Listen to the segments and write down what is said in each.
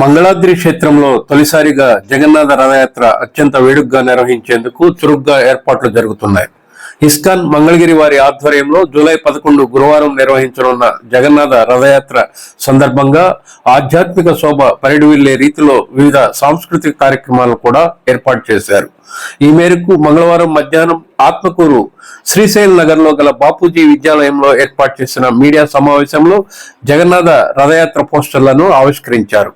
మంగళాద్రి క్షేత్రంలో తొలిసారిగా జగన్నాథ రథయాత్ర అత్యంత వేడుగ్గా నిర్వహించేందుకు చురుగ్గా ఏర్పాట్లు జరుగుతున్నాయి. ఇస్కాన్ మంగళగిరి వారి ఆధ్వర్యంలో జూలై పదకొండు గురువారం నిర్వహించనున్న జగన్నాథ రథయాత్ర సందర్భంగా ఆధ్యాత్మిక శోభ పరిడివిల్లే రీతిలో వివిధ సాంస్కృతిక కార్యక్రమాలను కూడా ఏర్పాటు చేశారు. ఈ మేరకు మంగళవారం మధ్యాహ్నం ఆత్మకూరు శ్రీశైల నగర్లో గల బాపూజీ విద్యాలయంలో ఏర్పాటు చేసిన మీడియా సమావేశంలో జగన్నాథ రథయాత్ర పోస్టర్లను ఆవిష్కరించారు.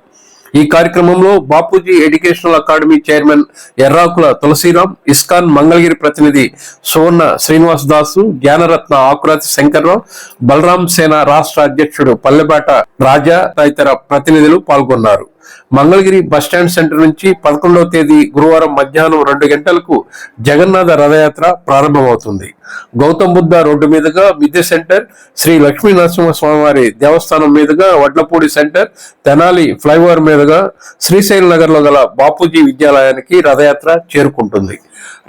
ఈ కార్యక్రమంలో Bapuji educational academy chairman Errakula Tulasiram ISKCON Mangalagiri ప్రతినిధి సువర్ణ శ్రీనివాస్ దాసు జ్ఞానరత్న ఆకురాతి శంకర్రావు బలరాం సేన రాష్ట్ర అధ్యక్షుడు పల్లెబాట రాజా తదితర ప్రతినిధులు పాల్గొన్నారు. మంగళగిరి బస్టాండ్ సెంటర్ నుంచి పదకొండవ తేదీ గురువారం మధ్యాహ్నం రెండు గంటలకు జగన్నాథ రథయాత్ర ప్రారంభమవుతుంది. గౌతమ్ బుద్ధ రోడ్డు మీదుగా విద్య సెంటర్ శ్రీ లక్ష్మీ నరసింహస్వామివారి దేవస్థానం మీదుగా వడ్లపూడి సెంటర్ తెనాలి ఫ్లైఓవర్ మీదుగా శ్రీశైల్ నగర్లో గల బాపూజీ విద్యాలయానికి రథయాత్ర చేరుకుంటుంది.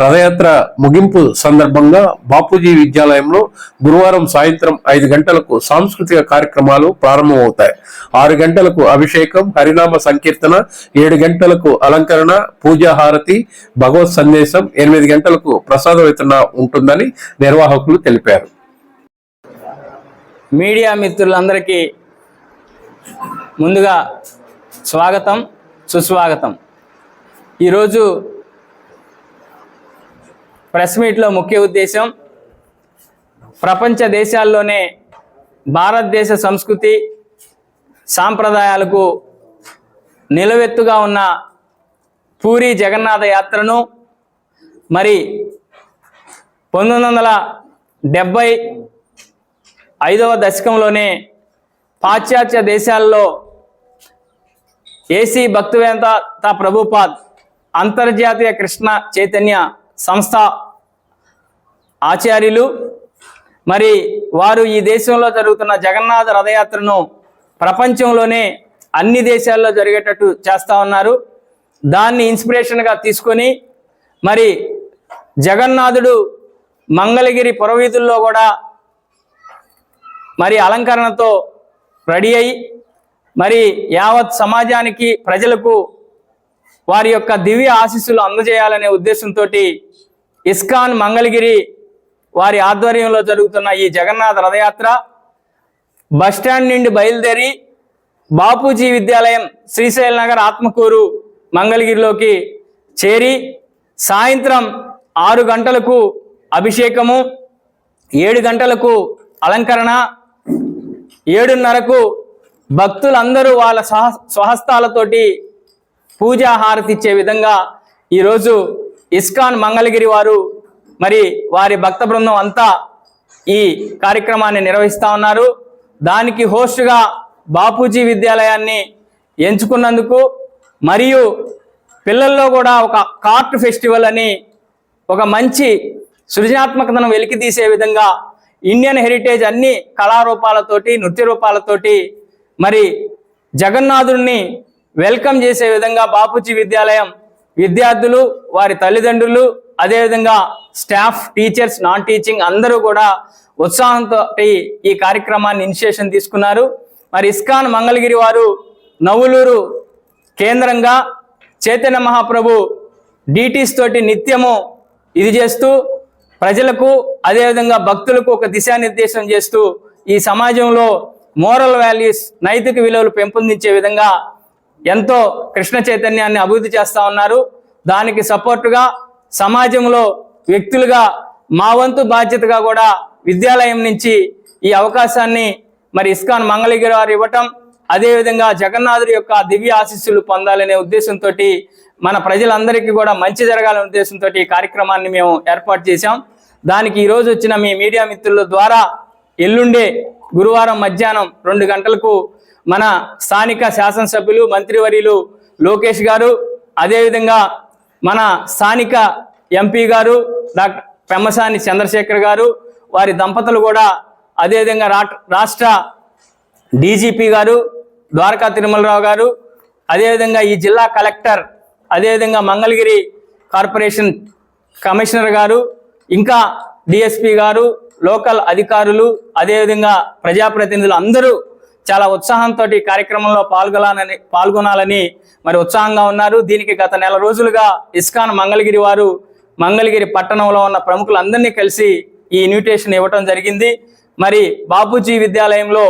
రథయాత్ర ముగింపు సందర్భంగా బాపూజీ విద్యాలయంలో గురువారం సాయంత్రం ఐదు గంటలకు సాంస్కృతిక కార్యక్రమాలు ప్రారంభమవుతాయి. ఆరు గంటలకు అభిషేకం హరినామ సంకీర్తన ఏడు గంటలకు అలంకరణ పూజా హారతి భగవత్ సందేశం ఎనిమిది గంటలకు ప్రసాద వితరణ ఉంటుందని నిర్వాహకులు తెలిపారు. మీడియా మిత్రులందరికీ ముందుగా స్వాగతం సుస్వాగతం. ఈరోజు ప్రెస్ మీట్లో ముఖ్య ఉద్దేశం ప్రపంచ దేశాల్లోనే భారతదేశ సంస్కృతి సాంప్రదాయాలకు నిలవెత్తుగా ఉన్న పూరి జగన్నాథ యాత్రను మరి పంతొమ్మిది వందల డెబ్భై ఐదవ దశకంలోనే పాశ్చాత్య దేశాల్లో ఏసీ భక్తివేంత ప్రభుపాద్ అంతర్జాతీయ కృష్ణ చైతన్య సంస్థ ఆచార్యులు. మరి వారు ఈ దేశంలో జరుగుతున్న జగన్నాథ రథయాత్రను ప్రపంచంలోనే అన్ని దేశాల్లో జరిగేటట్టు చేస్తా ఉన్నారు. దాన్ని ఇన్స్పిరేషన్గా తీసుకొని మరి జగన్నాథుడు మంగళగిరి పురవీధుల్లో కూడా మరి అలంకరణతో రెడీ అయి మరి యావత్ సమాజానికి ప్రజలకు వారి యొక్క దివ్య ఆశీస్సులు అందజేయాలనే ఉద్దేశంతో ఇస్కాన్ మంగళగిరి వారి ఆధ్వర్యంలో జరుగుతున్న ఈ జగన్నాథ రథయాత్ర బస్టాండ్ నుండి బయలుదేరి బాపూజీ విద్యాలయం శ్రీశైల నగర్ ఆత్మకూరు మంగళగిరిలోకి చేరి సాయంత్రం ఆరు గంటలకు అభిషేకము ఏడు గంటలకు అలంకరణ ఏడున్నరకు భక్తులందరూ వాళ్ళ సహ స్వహస్తాలతోటి పూజా హారతి ఇచ్చే విధంగా ఈరోజు ఇస్కాన్ మంగళగిరి వారు మరి వారి భక్త బృందం అంతా ఈ కార్యక్రమాన్ని నిర్వహిస్తా ఉన్నారు. దానికి హోస్ట్గా బాపూజీ విద్యాలయాన్ని ఎంచుకున్నందుకు మరియు పిల్లల్లో కూడా ఒక కార్ట్ ఫెస్టివల్ అని ఒక మంచి సృజనాత్మకతను వెలికి తీసే విధంగా ఇండియన్ హెరిటేజ్ అన్ని కళారూపాలతోటి నృత్య రూపాలతోటి మరి జగన్నాథుడిని వెల్కమ్ చేసే విధంగా బాపూజీ విద్యాలయం విద్యార్థులు వారి తల్లిదండ్రులు అదేవిధంగా స్టాఫ్ టీచర్స్ నాన్ టీచింగ్ అందరూ కూడా ఉత్సాహంతో ఈ కార్యక్రమాన్ని ఇనిషియేషన్ తీసుకున్నారు. మరి ఇస్కాన్ మంగళగిరి వారు నవ్వులూరు కేంద్రంగా చైతన్య మహాప్రభు డీటీస్ తోటి నిత్యము ఇది చేస్తూ ప్రజలకు అదేవిధంగా భక్తులకు ఒక దిశానిర్దేశం చేస్తూ ఈ సమాజంలో మోరల్ వాల్యూస్ నైతిక విలువలు పెంపొందించే విధంగా ఎంతో కృష్ణ చైతన్యాన్ని అభివృద్ధి చేస్తా ఉన్నారు. దానికి సపోర్టుగా సమాజంలో వ్యక్తులుగా మా వంతు బాధ్యతగా కూడా విద్యాలయం నుంచి ఈ అవకాశాన్ని మరి ఇస్కాన్ మంగళగిరి వారు ఇవ్వటం అదేవిధంగా జగన్నాథుడి యొక్క దివ్య ఆశీస్సులు పొందాలనే ఉద్దేశంతో మన ప్రజలందరికీ కూడా మంచి జరగాలనే ఉద్దేశంతో ఈ కార్యక్రమాన్ని మేము ఏర్పాటు చేశాం. దానికి ఈరోజు వచ్చిన మీ మీడియా మిత్రుల ద్వారా ఎల్లుండే గురువారం మధ్యాహ్నం రెండు గంటలకు మన స్థానిక శాసనసభ్యులు మంత్రివర్యులు లోకేష్ గారు అదేవిధంగా మన స్థానిక ఎంపీ గారు డాక్టర్ పెమ్మసాని చంద్రశేఖర్ గారు వారి దంపతులు కూడా అదేవిధంగా రాష్ట్ర డీజీపీ గారు ద్వారకా తిరుమలరావు గారు అదేవిధంగా ఈ జిల్లా కలెక్టర్ అదేవిధంగా మంగళగిరి కార్పొరేషన్ కమిషనర్ గారు ఇంకా డిఎస్పి గారు లోకల్ అధికారులు అదేవిధంగా ప్రజాప్రతినిధులు అందరూ చాలా ఉత్సాహంతో ఈ కార్యక్రమంలో పాల్గొనాలని పాల్గొనాలని మరి ఉత్సాహంగా ఉన్నారు. దీనికి గత నెల రోజులుగా ఇస్కాన్ మంగళగిరి వారు మంగళగిరి పట్టణంలో ఉన్న ప్రముఖులందరినీ కలిసి ఈ ఇన్విటేషన్ ఇవ్వటం జరిగింది. మరి బాపూజీ విద్యాలయంలో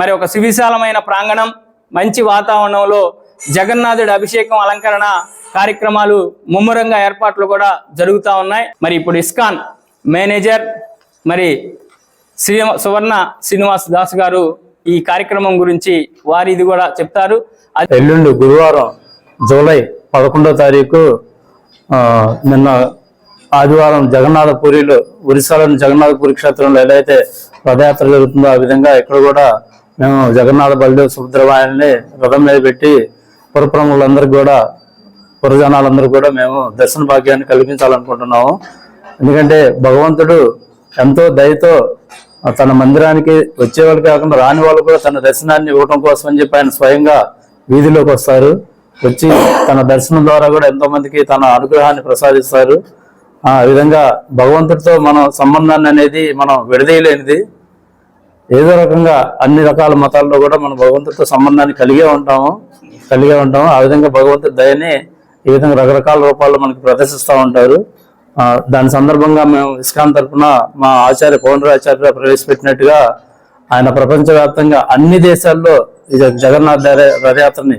మరి ఒక సువిశాలమైన ప్రాంగణం మంచి వాతావరణంలో జగన్నాథుడి అభిషేకం అలంకరణ కార్యక్రమాలు ముమ్మరంగా ఏర్పాట్లు కూడా జరుగుతూ ఉన్నాయి. మరి ఇప్పుడు ఇస్కాన్ మేనేజర్ మరి శ్రీ సువర్ణ శ్రీనివాస్ దాస్ గారు ఈ కార్యక్రమం గురించి వారిది కూడా చెప్తారు. అది ఎల్లుండి గురువారం జూలై పదకొండో తారీఖు నిన్న ఆదివారం జగన్నాథపురిలో ఒరిస్సాలోని జగన్నాథపురి క్షేత్రంలో ఎలా అయితే రథయాత్ర జరుగుతుందో ఆ విధంగా ఇక్కడ కూడా మేము జగన్నాథ బలిదేవ్ సుభద్రవాయల్ని రథం మీద పెట్టి పురప్రములందరికీ కూడా పురజనాలందరూ కూడా మేము దర్శన భాగ్యాన్ని కల్పించాలనుకుంటున్నాము. ఎందుకంటే భగవంతుడు ఎంతో దయతో తన మందిరానికి వచ్చే వాళ్ళు కాకుండా రాని వాళ్ళు కూడా తన దర్శనాన్ని ఇవ్వడం కోసం అని చెప్పి ఆయన స్వయంగా వీధిలోకి వస్తారు. వచ్చి తన దర్శనం ద్వారా కూడా ఎంతో మందికి తన అనుగ్రహాన్ని ప్రసాదిస్తారు. ఆ విధంగా భగవంతుడితో మనం సంబంధాన్ని అనేది మనం విడదీయలేనిది ఏదో రకంగా అన్ని రకాల మతాల్లో కూడా మనం భగవంతుడితో సంబంధాన్ని కలిగే ఉంటాము కలిగే ఉంటాము ఆ విధంగా భగవంతుడి దయని ఈ విధంగా రకరకాల రూపాల్లో మనకి ప్రదర్శిస్తూ ఉంటారు దాని సందర్భంగా మేము ఇస్కాన్ తరఫున మా ఆచార్య పౌండరాచార్య ప్రవేశపెట్టినట్టుగా ఆయన ప్రపంచవ్యాప్తంగా అన్ని దేశాల్లో ఈ జగన్నాథ్ రథయాత్రని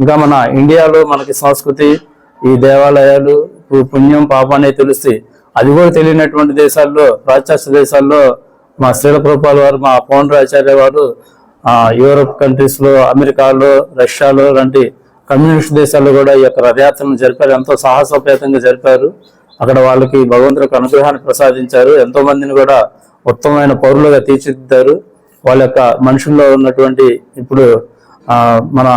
ఇంకా మన ఇండియాలో మనకి సంస్కృతి ఈ దేవాలయాలు పుణ్యం పాపం అనేది తెలుస్తాయి అది కూడా తెలియనటువంటి దేశాల్లో పాశ్చాత్య దేశాల్లో మా శ్రీలప్రభుపాల వారు మా పౌండ్రాచార్య వారు యూరోప్ కంట్రీస్లో అమెరికాలో రష్యాలో లాంటి కమ్యూనిస్ట్ దేశాల్లో కూడా ఈ యొక్క రథయాత్రను జరిపారు. ఎంతో సాహసోపేతంగా జరిపారు. అక్కడ వాళ్ళకి భగవంతుడికి అనుగ్రహాన్ని ప్రసాదించారు. ఎంతో మందిని కూడా ఉత్తమమైన పౌరులుగా తీర్చిదిద్దారు. వాళ్ళ యొక్క మనుషుల్లో ఉన్నటువంటి ఇప్పుడు మన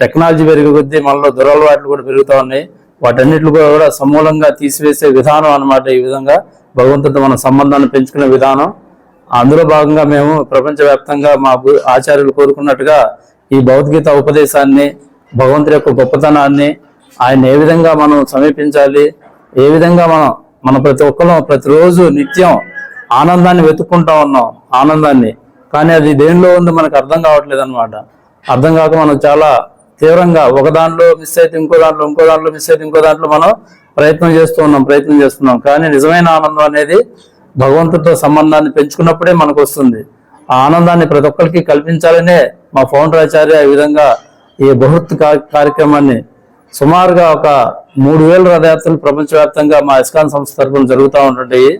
టెక్నాలజీ పెరిగే కొద్దీ మనలో దురలవాట్లు కూడా పెరుగుతూ ఉన్నాయి. వాటన్నిటి కూడా సమూలంగా తీసివేసే విధానం అన్నమాట ఈ విధంగా భగవంతుడితో మన సంబంధాన్ని పెంచుకునే విధానం. అందులో భాగంగా మేము ప్రపంచవ్యాప్తంగా మా ఆచార్యులు కోరుకున్నట్టుగా ఈ భగవద్గీత ఉపదేశాన్ని భగవంతుడి యొక్క గొప్పతనాన్ని ఆయన ఏ విధంగా మనం సమీపించాలి ఏ విధంగా మనం మన ప్రతి ఒక్కరం ప్రతిరోజు నిత్యం ఆనందాన్ని వెతుక్కుంటా ఉన్నాం ఆనందాన్ని. కానీ అది దేనిలో ఉందో మనకు అర్థం కావట్లేదు అనమాట అర్థం కాక మనం చాలా తీవ్రంగా ఒక దాంట్లో మిస్ అయితే ఇంకో దాంట్లో ఇంకో దాంట్లో మిస్ అయితే ఇంకో దాంట్లో మనం ప్రయత్నం చేస్తూ ఉన్నాం ప్రయత్నం చేస్తున్నాం. కానీ నిజమైన ఆనందం అనేది భగవంతుడితో సంబంధాన్ని పెంచుకున్నప్పుడే మనకు వస్తుంది. ఆ ఆనందాన్ని ప్రతి ఒక్కరికి కల్పించాలనే మా ఫౌండర్ ఆచార్య ఈ విధంగా ఈ బహుత్ కార్యక్రమాన్ని సుమారుగా ఒక మూడు వేల రథయాత్రలు ప్రపంచవ్యాప్తంగా మా ఇస్కాన్ సంస్థ తరఫున జరుగుతూ ఉంటుంటాయి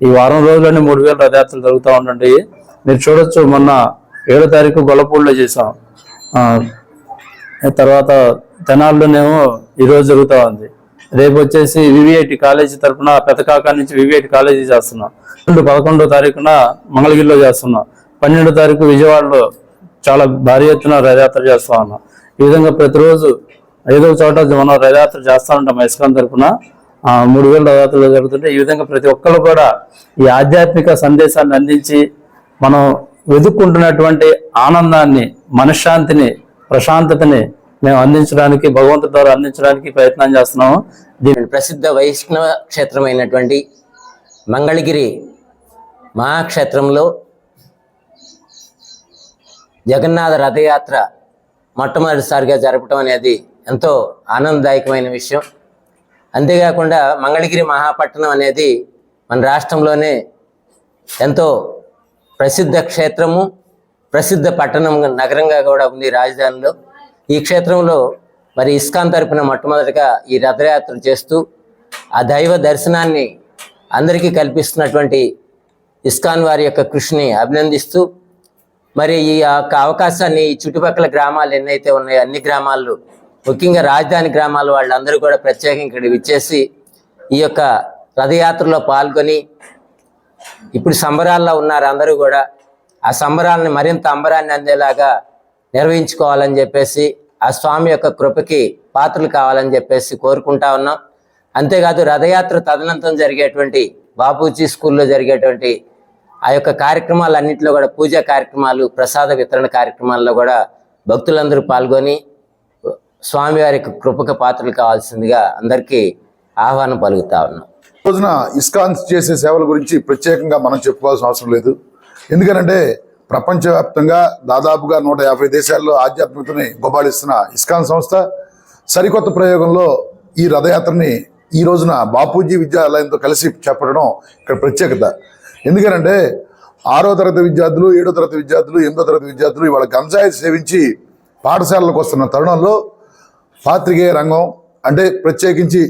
ఈ వారం రోజుల్లోనే మూడు వేల రథయాత్రలు జరుగుతూ ఉంటుంటాయి మీరు చూడొచ్చు మొన్న ఏడో తారీఖు గొల్లపూడిలో చేసాం తర్వాత తెనాల్లోనేమో ఈరోజు జరుగుతూ ఉంది. రేపు వచ్చేసి వివిఐటి కాలేజీ తరఫున పెదకాక నుంచి వివిఐటి కాలేజీ చేస్తున్నాం. రెండు పదకొండో తారీఖున మంగళగిరిలో చేస్తున్నాం. పన్నెండో తారీఖు విజయవాడలో చాలా భారీ ఎత్తున రథయాత్ర చేస్తూ ఉన్నాం. ఈ విధంగా ప్రతిరోజు ఐదో చోట మనం రథయాత్ర చేస్తూ ఉంటాం ఇస్కాన్ తరఫున మూడు వేల రథయాత్రలు జరుగుతుంటే ఈ విధంగా ప్రతి ఒక్కరు కూడా ఈ ఆధ్యాత్మిక సందేశాన్ని అందించి మనం వెతుక్కుంటున్నటువంటి ఆనందాన్ని మనశ్శాంతిని ప్రశాంతతని మేము అందించడానికి భగవంతుడి ద్వారా అందించడానికి ప్రయత్నం చేస్తున్నాము. దీని ప్రసిద్ధ వైష్ణవ క్షేత్రమైనటువంటి మంగళగిరి మహాక్షేత్రంలో జగన్నాథ రథయాత్ర మొట్టమొదటిసారిగా జరపడం అనేది ఎంతో ఆనందదాయకమైన విషయం. అంతేకాకుండా మంగళగిరి మహాపట్టణం అనేది మన రాష్ట్రంలోనే ఎంతో ప్రసిద్ధ క్షేత్రము. ప్రసిద్ధ పట్టణం నగరంగా కూడా ఉంది రాజధానిలో. ఈ క్షేత్రంలో మరి ఇస్కాన్ తరపున మొట్టమొదటిగా ఈ రథయాత్ర చేస్తూ ఆ దైవ దర్శనాన్ని అందరికీ కల్పిస్తున్నటువంటి ఇస్కాన్ వారి యొక్క కృషిని అభినందిస్తూ మరి ఈ యొక్క అవకాశాన్ని ఈ చుట్టుపక్కల గ్రామాలు ఎన్నైతే ఉన్నాయో అన్ని గ్రామాల్లో ముఖ్యంగా రాజధాని గ్రామాల వాళ్ళందరూ కూడా ప్రత్యేకంగా ఇక్కడ విచ్చేసి ఈ యొక్క రథయాత్రలో పాల్గొని ఇప్పుడు సంబరాల్లో ఉన్నారు అందరూ కూడా. ఆ సంబరాలను మరింత అంబరాన్ని అందేలాగా నిర్వహించుకోవాలని చెప్పేసి ఆ స్వామి యొక్క కృపకి పాత్రలు కావాలని చెప్పేసి కోరుకుంటా ఉన్నాం. అంతేకాదు రథయాత్ర తదనంతరం జరిగేటువంటి బాపూజీ స్కూల్లో జరిగేటువంటి ఆ యొక్క కార్యక్రమాలన్నింటిలో కూడా పూజా కార్యక్రమాలు ప్రసాద వితరణ కార్యక్రమాల్లో కూడా భక్తులందరూ పాల్గొని స్వామివారి యొక్క కృపకు పాత్రలు కావాల్సిందిగా అందరికీ ఆహ్వానం పలుకుతా ఉన్నాం. రోజున ఇస్కాన్ చేసే సేవల గురించి ప్రత్యేకంగా మనం చెప్పుకోవాల్సిన అవసరం లేదు. ఎందుకనంటే ప్రపంచవ్యాప్తంగా దాదాపుగా నూట యాభై దేశాల్లో ఆధ్యాత్మికతని గొబాళిస్తున్న ఇస్కాన్ సంస్థ సరికొత్త ప్రయోగంలో ఈ రథయాత్రని ఈ రోజున బాపూజీ విద్యాలయంతో కలిసి చేపట్టడం ఇక్కడ ప్రత్యేకత. ఎందుకనంటే ఆరో తరగతి విద్యార్థులు ఏడో తరగతి విద్యార్థులు ఎనిమిదో తరగతి విద్యార్థులు ఇవాళ గంజాయి సేవించి పాఠశాలలకు వస్తున్న తరుణంలో పాత్రికేయ రంగం అంటే ప్రత్యేకించి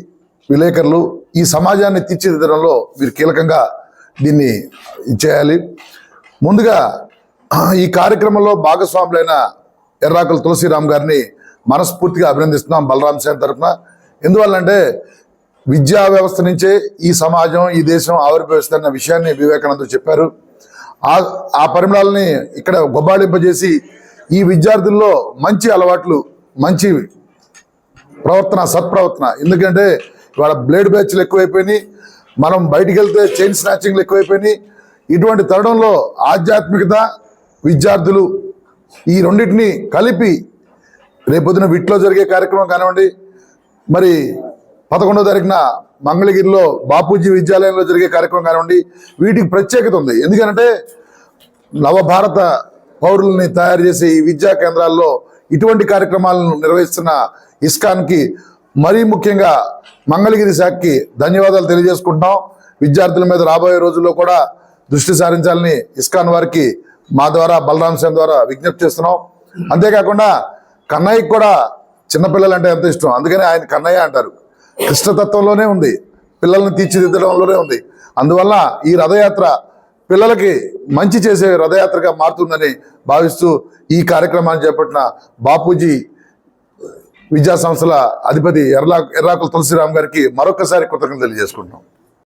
విలేకరులు ఈ సమాజాన్ని తీర్చిదిద్దడంలో మీరు కీలకంగా దీన్ని చేయాలి. ముందుగా ఈ కార్యక్రమంలో భాగస్వాములైన ఎర్రాకుల తులసిరామ్ గారిని మనస్ఫూర్తిగా అభినందిస్తున్నాం బలరాం సేన్ తరఫున. ఎందువల్లంటే విద్యా వ్యవస్థ నుంచే ఈ సమాజం ఈ దేశం ఆవిర్భవిస్తున్న విషయాన్ని వివేకానంద చెప్పారు. ఆ ఆ పరిమళాలని ఇక్కడ గొబ్బాళింపజేసి ఈ విద్యార్థుల్లో మంచి అలవాట్లు మంచి ప్రవర్తన సత్ప్రవర్తన. ఎందుకంటే ఇవాళ బ్లేడ్ బ్యాచ్లు ఎక్కువైపోయినాయి. మనం బయటికి వెళ్తే చైన్ స్నాచింగ్లు ఎక్కువైపోయినాయి. ఇటువంటి తరుణంలో ఆధ్యాత్మికత విద్యార్థులు ఈ రెండింటిని కలిపి రేపొద్దున విట్లో జరిగే కార్యక్రమం కానివ్వండి మరి పదకొండో తారీఖున మంగళగిరిలో బాపూజీ విద్యాలయంలో జరిగే కార్యక్రమం కానివ్వండి వీటికి ప్రత్యేకత ఉంది. ఎందుకంటే నవభారత పౌరుల్ని తయారు చేసే ఈ విద్యా కేంద్రాల్లో ఇటువంటి కార్యక్రమాలను నిర్వహిస్తున్న ఇస్కాన్కి మరీ ముఖ్యంగా మంగళగిరి శాఖకి ధన్యవాదాలు తెలియజేసుకుంటున్నాం. విద్యార్థుల మీద రాబోయే రోజుల్లో కూడా దృష్టి సారించాలని ఇస్కాన్ వారికి మా ద్వారా బలరాం సేన్ ద్వారా విజ్ఞప్తి చేస్తున్నాం. అంతేకాకుండా కన్నయ్యకి కూడా చిన్నపిల్లలు అంటే ఎంత ఇష్టం. అందుకని ఆయన కన్నయ్య అంటారు. కృష్ణతత్వంలోనే ఉంది. పిల్లల్ని తీర్చిదిద్దడంలోనే ఉంది. అందువల్ల ఈ రథయాత్ర పిల్లలకి మంచి చేసే రథయాత్రగా మారుతుందని భావిస్తూ ఈ కార్యక్రమాన్ని చేపట్టిన బాపూజీ విద్యా సంస్థల అధిపతి ఎర్రా ఎర్రాకుల తులసిరామ్ గారికి మరొకసారి కృతజ్ఞతలు తెలియజేసుకుంటున్నాం.